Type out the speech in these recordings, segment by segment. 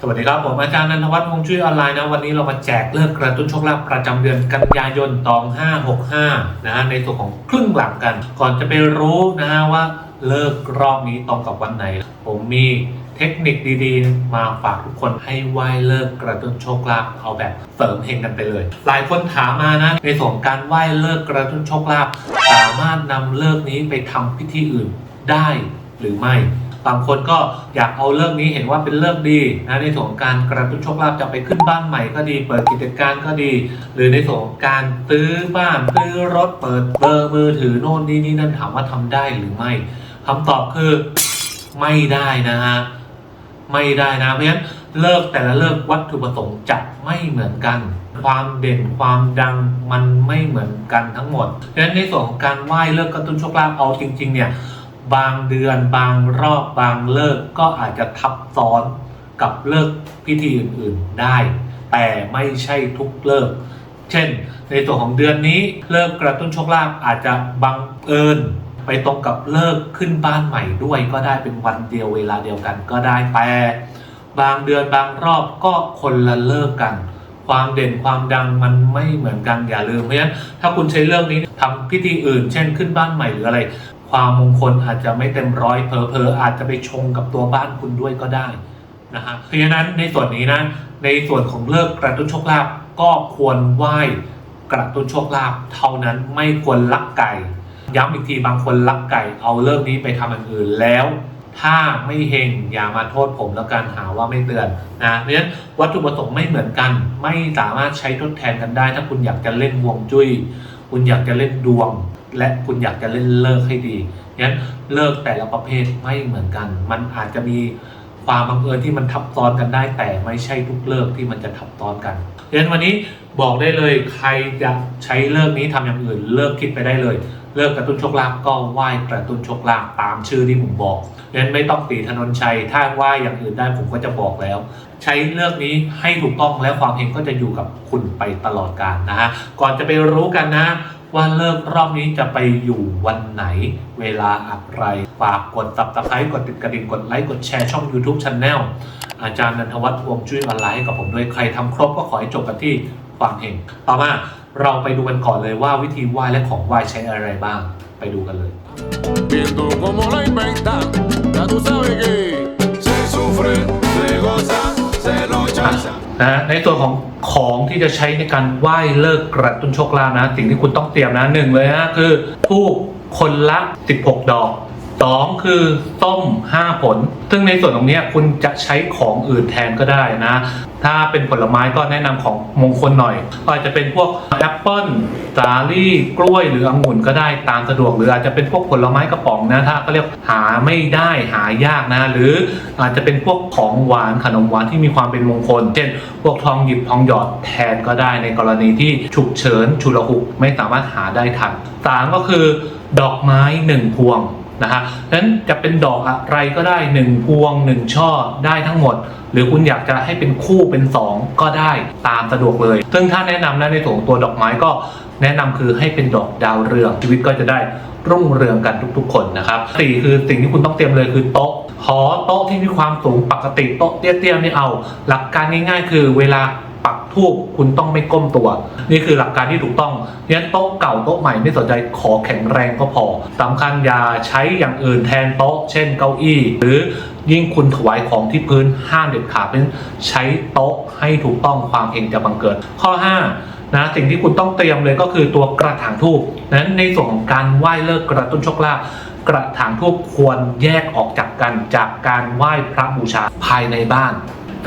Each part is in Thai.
สวัสดีครับ ผมอาจารย์นันทวัฒน์พงช่วยออนไลน์นะ วันนี้เรามาแจกเลิกกระตุ้นโชคลาภประจำเดือนกันยายนตอง565 นะฮะในส่วนของครึ่งหลังกัน ก่อนจะไปรู้นะฮะว่า เลิกรอบนี้ตรงกับวันไหน ผมมีเทคนิคดีๆ มาฝากทุกคนให้ไหว้เลิกกระตุ้นโชคลาภเอาแบบเสริมเฮงกันไปเลย หลายคนถามมานะในส่วนการไหว้เลิกกระตุ้นโชคลาภสามารถนำเลิกนี้ไปทำพิธีอื่นได้หรือไม่บางคนก็อยากเอาเรื่องนี้เห็นว่าเป็นเรื่องดีนะในส่วนการกระตุ้นโชคลาภจะไปขึ้นบ้านใหม่ก็ดี เปิดกิจการก็ดี หรือในส่วนการซื้อบ้านซื้อรถเปิดเบอร์มือถือโน่นนี่นี่นั่นถามว่าทำได้หรือไม่ คำตอบคือไม่ได้นะฮะไม่ได้นะเพราะฉะนั้นเลิกแต่ละเลิกวัตถุประสงค์จะไม่เหมือนกัน ความเด่นความดังมันไม่เหมือนกันทั้งหมดเพราะฉะนั้นในส่วนของการไหว้เลิกกระตุ้นโชคลาภเอาจริง ๆ เนี่ยบางเดือนบางรอบบางเลิกก็อาจจะทับซ้อนกับเลิกพิธีอื่น ๆได้ แต่ไม่ใช่ทุกเลิก เช่น ในส่วนของเดือนนี้เลิกกระตุ้นโชคลาภอาจจะบังเอิญ ไปตรงกับเลิกขึ้นบ้านใหม่ด้วยก็ได้เป็นวันเดียวเวลาเดียวกันก็ได้แต่บางเดือนบางรอบก็คนละเลิกกัน ความเด่นความดังมันไม่เหมือนกันอย่าลืมเพราะฉะนั้นถ้าคุณใช้เรื่องนี้ทำพิธีอื่น เช่นขึ้นบ้านใหม่หรืออะไร ความมงคลอาจจะไม่เต็มร้อยเพอเพออาจจะไปชงกับตัวบ้านคุณด้วยก็ได้นะฮะเพราะฉะนั้นในส่วนนี้นะในส่วนของเลิกกระตุ้นโชคลาภก็ควรไหว้กระตุ้นโชคลาภเท่านั้นไม่ควรลักไก่ ย้ำอีกทีบางคนลักไก่เอาเรื่องนี้ไปทำอย่างอื่นแล้ว ถ้าไม่เฮงอย่ามาโทษผมแล้วกันหาว่าไม่เตือนนะเพราะฉะนั้นวัตถุประสงค์ไม่เหมือนกัน ไม่สามารถใช้ทดแทนกันได้ ถ้าคุณอยากจะเล่นวงจุ้ยคุณอยากจะเล่นดวง และคุณอยากจะเล่นเลิกให้ดีงั้นเลิกแต่ละประเภทไม่เหมือนกัน มันอาจจะมี ความบังเอิญที่มันทับซ้อนกันได้แต่ไม่ใช่ทุกเลิกที่มันจะทับซ้อนกันดังนั้นวันนี้บอกได้เลยใครจะใช้เลิกนี้ทำอย่างอื่นเลิกคิดไปได้เลย เลิกกระตุ้นโชคลาภก็ไหว้กระตุ้นโชคลาภตามชื่อที่ผมบอกดังนั้นไม่ต้องตีถนนชัยถ้าไหว้อย่างอื่นได้ผมก็จะบอกแล้ว ใช้เลือกนี้ให้ถูกต้องและความเฮงก็จะอยู่กับคุณไปตลอดกาลนะฮะก่อนจะไปรู้กันนะ ว่าเลิกรอบนี้จะไปอยู่วันไหน เวลาอะไร ฝากกด subscribe กดติดกระดิ่งกดไลค์กดแชร์ช่อง YouTube Channel อาจารย์นันทวัฒน์วงจุ้ยออนไลน์ให้กับผมด้วยใครทำครบก็ขอให้จบกันที่ความเฮงต่อมาเราไปดูกันก่อนเลยว่าวิธีไหว้และของไหว้ใช้อะไรบ้างไปดูกันเลย Viendo cómo la inventan, ya tú sabes que se sufre, นะในตัวของของที่จะใช้ในการไหว้เลิกกระตุ้นโชคลาภนะ สิ่งที่คุณต้องเตรียมนะหนึ่งเลยนะคือทูบคนละ 16 ดอก สองคือส้ม 5 ผล ซึ่งในส่วนตรงนี้คุณจะใช้ของอื่นแทนก็ได้นะ ถ้าเป็นผลไม้ก็แนะนำของมงคลหน่อย ก็อาจจะเป็นพวกแอปเปิ้ลสาลี่กล้วยหรือองุ่นก็ได้ตามสะดวก หรืออาจจะเป็นพวกผลไม้กระป๋องนะถ้าเขาเรียกหาไม่ได้หายากนะ หรืออาจจะเป็นพวกของหวานขนมหวานที่มีความเป็นมงคล เช่น พวกทองหยิบทองหยอดแทนก็ได้ในกรณีที่ฉุกเฉินฉุลหุกไม่สามารถหาได้ทันสามก็คือ ดอกไม้หนึ่งพวง นะฮะนั้นจะเป็นดอกอะไรก็ได้หนึ่งพวงหนึ่งช่อได้ทั้งหมด หรือคุณอยากจะให้เป็นคู่เป็นสองก็ได้ตามสะดวกเลย ซึ่งถ้าแนะนำนะในส่วนของตัวดอกไม้ก็แนะนำคือให้เป็นดอกดาวเรืองชีวิตก็จะได้รุ่งเรืองกันทุกๆ คนนะครับสี่คือสิ่งที่คุณต้องเตรียมเลยคือโต๊ะขอโต๊ะที่มีความสูงปกติโต๊ะเตี้ยๆนี่เอา หลักการง่ายๆ คือเวลา ทูบคุณต้องไม่ก้มตัว นี่คือหลักการที่ถูกต้องงั้นโต๊ะเก่าโต๊ะใหม่ไม่สนใจขอแข็งแรงก็พอสำคัญอย่าใช้อย่างอื่นแทนโต๊ะ เช่นเก้าอี้ หรือยิ่งคุณถวายของที่พื้นห้ามเด็ดขาดเพราะฉะนั้นใช้โต๊ะให้ถูกต้องความเฮงจะบังเกิด ข้อ 5นะสิ่งที่คุณต้องเตรียมเลยก็คือตัวกระถางทูบนั้นในส่วนของการไหว้เลิกกระตุ้นโชคลาภกระถางทูบควรแยกออกจากกันจากการไหว้พระบูชาภายในบ้าน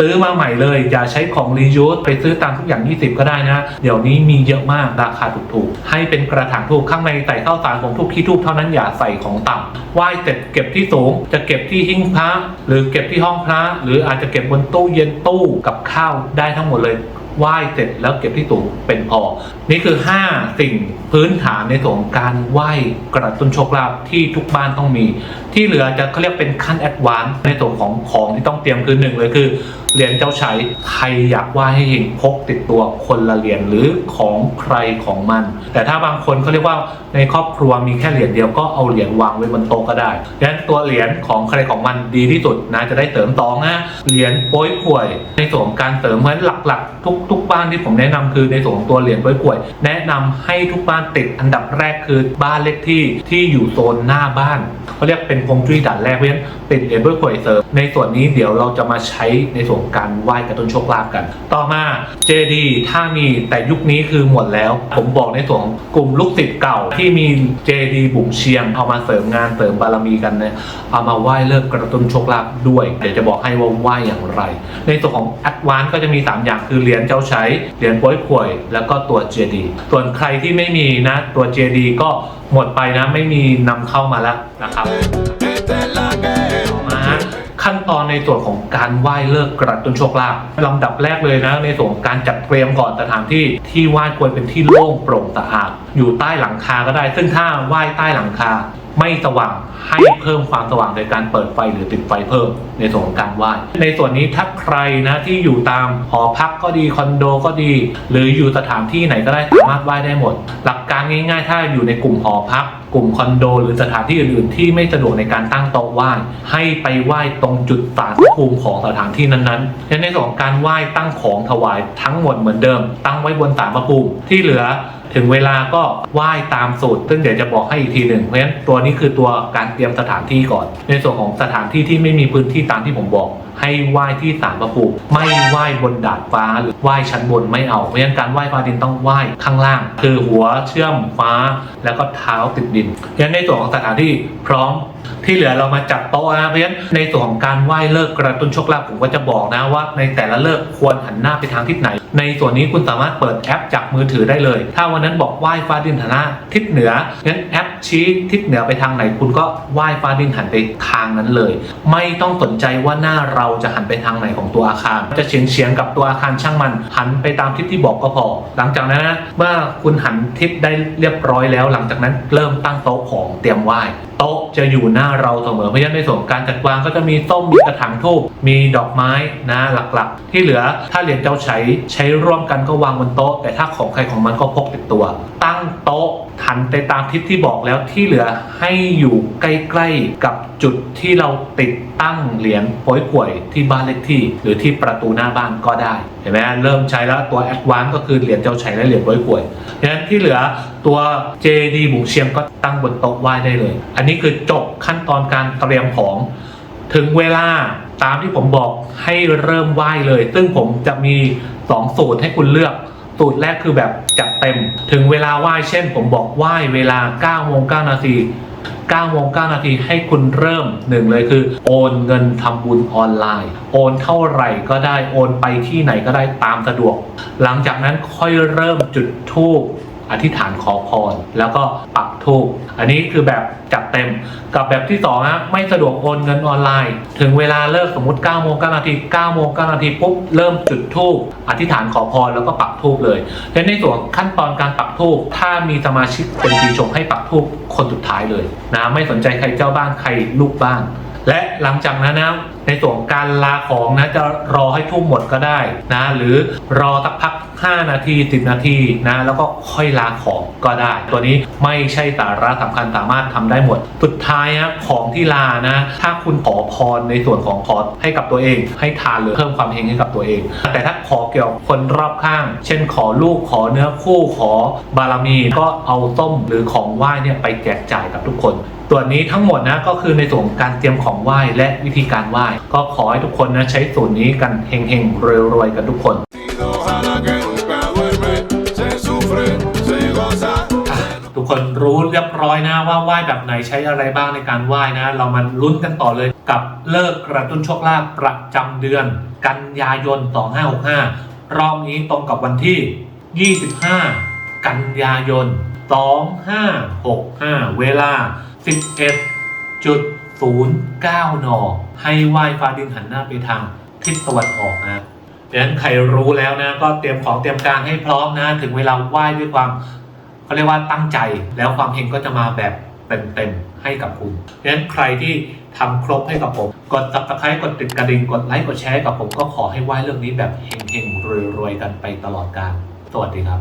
ซื้อมาใหม่เลย อย่าใช้ของรียูสไปซื้อตามทุกอย่าง 20 ก็ได้นะ เดี๋ยวนี้มีเยอะมากราคาถูกๆ ให้เป็นกระถางทูบข้างในใส่ข้าวสารของทูบขี้ทูบเท่านั้นอย่าใส่ของต่ำไหว้เสร็จเก็บที่สูง จะเก็บที่หิ้งพระหรือเก็บที่ห้องพระหรืออาจจะเก็บบนตู้เย็นตู้กับข้าวได้ทั้งหมดเลยไหว้เสร็จแล้วเก็บที่สูงเป็นพอ นี่คือ 5 สิ่งพื้นฐานในส่วนของการไหว้กระตุ้นโชคลาภที่ทุกบ้านต้องมี ที่เหลือจะเขาเรียกเป็นขั้นแอดวานซ์ในส่วนของของที่ต้องเตรียมคือหนึ่งเลยคือ เหรียญเจ้าใชัยใครอยากไหว้ให้เฮงพกติดตัวคนละเหรียญหรือของใครของมัน แต่ถ้าบางคนเขาเรียกว่าในครอบครัวมีแค่เหรียญเดียวก็เอาเหรียญวางไว้บนโต๊ะก็ได้ดังนั้นตัวเหรียญของใครของมันดีที่สุดนะจะได้เสริมตองนะเหรียญโป้ยป่วย ในส่วนของการเสริมเพราะฉะนั้นหลักๆ ทุกทุกบ้านที่ผมแนะนำคือในส่วนของตัวเหรียญโป้ยป่วย แนะนำให้ทุกบ้านติดอันดับแรกคือบ้านเลขที่ที่อยู่โซนหน้าบ้านเขาเรียกเป็นพงจุ้ยด่านแรกเพราะฉะนั้นติดเหรียญโป้ยป่วยเสริมในส่วนนี้เดี๋ยวเราจะมาใช้ในส่วนการไหว้กระตุ้นโชคลาภกัน ต่อมาเจดีถ้ามีแต่ยุคนี้คือหมดแล้ว ผมบอกในส่วนของกลุ่มลูกศิษย์เก่าที่มีเจดีบุ๋มเชียงเอามาเสริมงานเสริมบารมีกันเนี่ยเอามาไหว้เลิกกระตุ้นโชคลาภด้วย เดี๋ยวจะบอกให้ว่าไหว้อย่างไร ในส่วนของแอดวานก็จะมี 3 อย่างคือเหรียญเจ้าใช้เหรียญป้ยป่วย แล้วก็ตัวเจดีส่วนใครที่ไม่มีนะตัวเจดีก็หมดไปนะไม่มีนำเข้ามาแล้วนะครับ ขั้นตอนในส่วนของการไหว้เลิกกระตุ้นโชคลาภลำดับแรกเลยนะ ในส่วนของการจัดเตรียมก่อนสถานที่ที่ไหว้ควรเป็นที่โล่งโปร่งสะอาดอยู่ใต้หลังคาก็ได้ ซึ่งถ้าไหว้ใต้หลังคา ไม่สว่างให้เพิ่มความสว่างโดยการเปิดไฟหรือติดไฟเพิ่มในส่วนของการไหว้ในส่วนนี้ถ้าใครนะที่อยู่ตามหอพักก็ดีคอนโดก็ดี หรืออยู่สถานที่ไหนก็ได้สามารถไหว้ได้หมด หลักการง่าย ๆ ถ้าอยู่ในกลุ่มหอพักกลุ่มคอนโด หรือสถานที่อื่นๆ ที่ไม่สะดวกในการตั้งโต๊ะไหว้ให้ไปไหว้ตรงจุดศารภูมิของสถานที่นั้นๆและในส่วนของการไหว้ตั้งของถวายทั้งหมดเหมือนเดิม ตั้งไว้บนศารภูมิที่เหลือ ถึงเวลาก็ไหว้ตามสูตร ซึ่งเดี๋ยวจะบอกให้อีกทีหนึ่งเพราะฉะนั้นตัวนี้คือตัวการเตรียมสถานที่ก่อน ในส่วนของสถานที่ที่ไม่มีพื้นที่ตามที่ผมบอก ให้ไหว้ที่ศาลพระภูมิไม่ไหว้บนดาดฟ้าหรือไหว้ชั้นบนไม่เอาเพราะฉะนั้นการไหว้ฟ้าดินต้องไหว้ข้างล่าง คือหัวเชื่อมฟ้าแล้วก็เท้าติดดินเพราะฉะนั้นในส่วนของสถานที่พร้อมที่เหลือเรามาจัดโต๊ะนะเพราะฉะนั้นในส่วนของการไหว้เลิกกระตุ้นโชคลาภผมก็จะบอกนะว่า ในแต่ละเลิกควรหันหน้าไปทางทิศไหน ในส่วนนี้คุณสามารถเปิดแอปจากมือถือได้เลย ถ้าวันนั้นบอกไหว้ฟ้าดินหันหน้าทิศเหนืองั้นแอปชี้ทิศเหนือไปทางไหน คุณก็ไหว้ฟ้าดินหันไปทางนั้นเลย ไม่ต้องสนใจว่าหน้าเราจะหันไปทางไหนของตัวอาคาร จะเฉียงเฉียงๆกับตัวอาคารช่างมัน หันไปตามทิศที่บอกก็พอ หลังจากนั้นนะเมื่อคุณหันทิศได้เรียบร้อยแล้ว หลังจากนั้นเริ่มตั้งโต๊ะของเตรียมไหว้โต๊ะจะอยู่หน้าเราเสมอเพราะฉะนั้นในส่วนของการจัดวางก็จะมีส้มมีกระถางทูบมีดอกไม้นะหลักๆ ที่เหลือถ้าเหรียญเจ้าใช้ใช้ร่วมกันก็วางบนโต๊ะ แต่ถ้าของใครของมันก็พกติดตัว ตั้งโต๊ะ หันไปตามทิศที่บอกแล้วที่เหลือให้อยู่ใกล้ๆกับจุดที่เราติดตั้งเหรียญโป้ยป่วยที่บ้านเลขที่ หรือที่ประตูหน้าบ้านก็ได้เห็นไหมเริ่มใช้แล้วตัวแอดวานก็คือเหรียญเจ้าชัยและเหรียญโป้ยป่วยดังนั้นที่เหลือตัว JD บุงเชียงก็ตั้งบนโต๊ะไหว้ได้เลย อันนี้คือจบขั้นตอนการเตรียมของ ถึงเวลาตามที่ผมบอกให้เริ่มไหว้เลย ซึ่งผมจะมี 2 สูตรให้คุณเลือก สูตรแรกคือแบบจัดเต็ม ถึงเวลาไหว้เช่น ผมบอกไหว้เวลา9โมง9นาที9โมง9นาทีให้คุณเริ่มหนึ่งเลยคือ โอนเงินทำบุญออนไลน์ โอนเท่าไหร่ก็ได้โอนไปที่ไหนก็ได้ตามสะดวก หลังจากนั้นค่อยเริ่มจุดธูป อธิษฐานขอพร แล้วก็ปักธูปอันนี้คือแบบจัดเต็มกับแบบที่2นะไม่สะดวกโอนเงินออนไลน์ ถึงเวลาเลิกสมมติ9โมง9นาที9โมง9นาทีปุ๊บเริ่มจุดธูปอธิษฐานขอพรแล้วก็ปักธูปเลยและในส่วนขั้นตอนการปักธูปถ้ามีสมาชิกเป็นปีชงให้ปักธูปคนสุดท้ายเลยนะไม่สนใจใครเจ้าบ้านใครลูกบ้านและหลังจากนั้นนะ ในส่วนของการลาของนะจะรอให้ทุ่มหมดก็ได้นะหรือรอสักพัก 5 นาที 10 นาทีนะแล้วก็ค่อยลาของก็ได้ ตัวนี้ไม่ใช่สาระสำคัญสามารถทำได้หมด สุดท้ายนะของที่ลานะ ถ้าคุณขอพรในส่วนของขอให้กับตัวเอง ให้ทานหรือเพิ่มความเฮงให้กับตัวเอง แต่ถ้าขอเกี่ยวกับคนรอบข้าง เช่นขอลูกขอเนื้อคู่ขอบารมีก็เอาส้มหรือของไหว้เนี่ยไปแจกจ่ายกับทุกคน ตัวนี้ทั้งหมดนะก็คือในส่วนการเตรียมของไหว้และวิธีการไหว้ก็ขอให้ทุกคนนะใช้สูตรนี้กันเฮงๆรวยๆกันทุกคน ทุกคนรู้เรียบร้อยนะว่าไหว้แบบไหนใช้อะไรบ้างในการไหว้นะ เรามาลุ้นกันต่อเลยกับเลิกกระตุ้นโชคลาภประจำเดือน กันยายน 2565 รอบนี้ตรงกับวันที่ 25 กันยายน 2565 เวลา 0 9 น ให้ไหว้ฟ้าดินหันหน้าไปทางทิศตะวันออกนะดังนั้นใครรู้แล้วนะ ก็เตรียมของเตรียมการให้พร้อมนะ ถึงเวลาไหว้ด้วยความเขาเรียกว่าตั้งใจ แล้วความเฮงก็จะมาแบบเต็มๆให้กับคุณดังนั้นใครที่ทำครบให้กับผม กด subscribe กดติดกระดิ่งกดไลค์กดแชร์กับผมก็ขอให้ไหว้เรื่องนี้แบบเฮงๆรวยๆกันไปตลอดกาลสวัสดีครับ